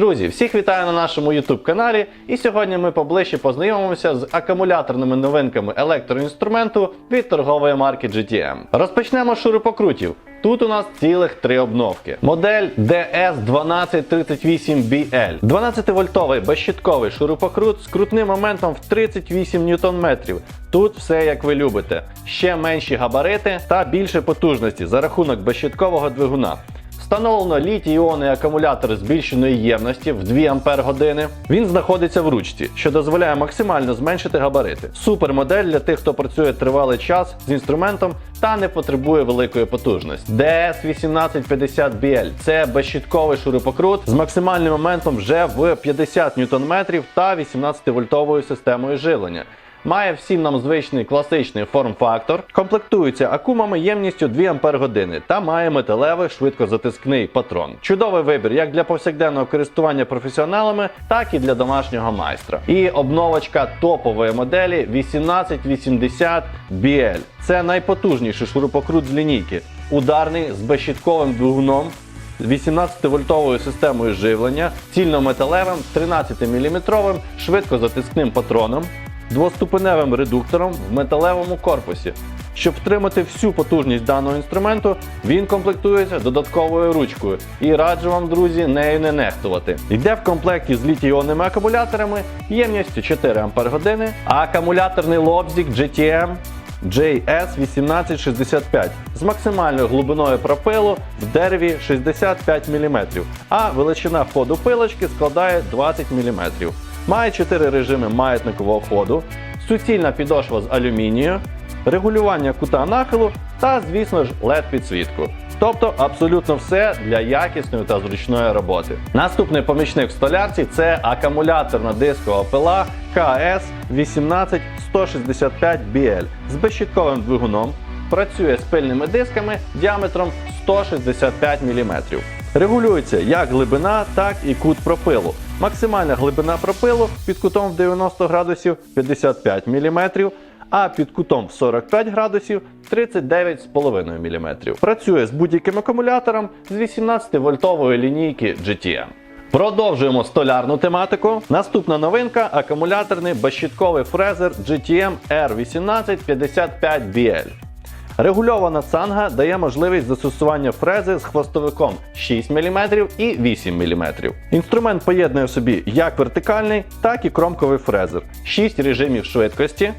Друзі, всіх вітаю на нашому YouTube каналі. І сьогодні ми поближче познайомимося з акумуляторними новинками електроінструменту від торгової марки GTM. Розпочнемо з шурупокрутів. Тут у нас цілих три обновки. Модель DS1238BL. 12-вольтовий безщитковий шурупокрут з крутним моментом в 38 Нм. Тут все як ви любите. Ще менші габарити та більше потужності за рахунок безщиткового двигуна. Встановлено літій-іонний акумулятор збільшеної ємності в 2 Ампер години. Він знаходиться в ручці, що дозволяє максимально зменшити габарити. Супер модель для тих, хто працює тривалий час з інструментом та не потребує великої потужності. DS1850BL це безщитковий шурупокрут з максимальним моментом вже в 50 Нм та 18-вольтовою системою живлення. Має всім нам звичний класичний форм-фактор, комплектується акумами ємністю 2 Ампер години та має металевий швидкозатискний патрон. Чудовий вибір як для повсякденного користування професіоналами, так і для домашнього майстра. І обновочка топової моделі 1880 BL. Це найпотужніший шурупокрут з лінійки. Ударний з безщитковим двигуном 18-вольтовою системою живлення, цільнометалевим 13-мм швидкозатискним патроном, двоступеневим редуктором в металевому корпусі. Щоб втримати всю потужність даного інструменту, він комплектується додатковою ручкою. І раджу вам, друзі, нею не нехтувати. Йде в комплекті з літій-іонними акумуляторами ємністю 4 Ах, а акумуляторний лобзик GTM JS1865 з максимальною глибиною пропилу в дереві 65 мм, а величина ходу пилочки складає 20 мм. Має 4 режими маятникового ходу, суцільна підошва з алюмінію, регулювання кута нахилу та, звісно ж, led підсвітку. Тобто абсолютно все для якісної та зручної роботи. Наступний помічник в столярці це акумуляторна дискова пила КС 18165BL з безщитковим двигуном. Працює з пильними дисками діаметром 165 мм. Регулюється як глибина, так і кут пропилу. Максимальна глибина пропилу під кутом в 90 градусів 55 мм, а під кутом в 45 градусів 39,5 мм. Працює з будь-яким акумулятором з 18-вольтової лінійки GTM. Продовжуємо столярну тематику. Наступна новинка акумуляторний безщитковий фрезер GTM R1855BL. Регульована цанга дає можливість застосування фрези з хвостовиком 6 мм і 8 мм. Інструмент поєднує в собі як вертикальний, так і кромковий фрезер, 6 режимів швидкості.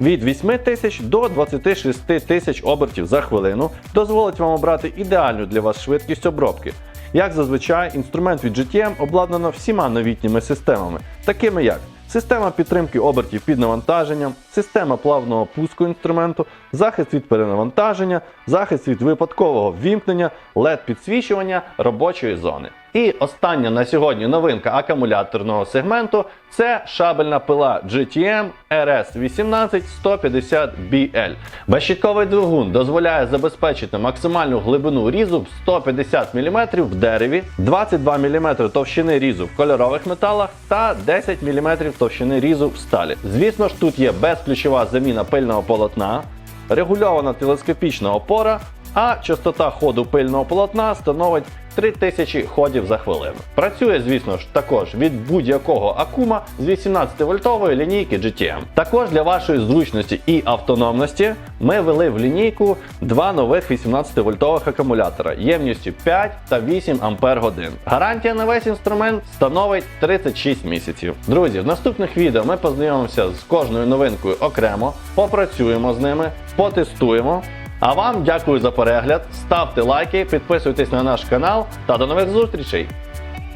Від 8 тисяч до 26 тисяч обертів за хвилину дозволить вам обрати ідеальну для вас швидкість обробки. Як зазвичай, інструмент від GTM обладнано всіма новітніми системами, такими як система підтримки обертів під навантаженням, система плавного пуску інструменту, захист від перенавантаження, захист від випадкового ввімкнення, led підсвічування робочої зони. І остання на сьогодні новинка акумуляторного сегменту це шабельна пила GTM RS18150BL. Безщитковий двигун дозволяє забезпечити максимальну глибину різу в 150 мм в дереві, 22 мм товщини різу в кольорових металах та 10 мм товщини різу в сталі. Звісно ж, тут є безключова заміна пильного полотна, регульована телескопічна опора, а частота ходу пильного полотна становить 3000 ходів за хвилину. Працює, звісно ж, також від будь-якого акума з 18-вольтової лінійки GTM. Також для вашої зручності і автономності ми ввели в лінійку два нових 18-вольтових акумулятора ємністю 5 та 8 Ампер годин. Гарантія на весь інструмент становить 36 місяців. Друзі, в наступних відео ми познайомимося з кожною новинкою окремо, попрацюємо з ними, потестуємо. А вам дякую за перегляд, ставте лайки, підписуйтесь на наш канал та до нових зустрічей!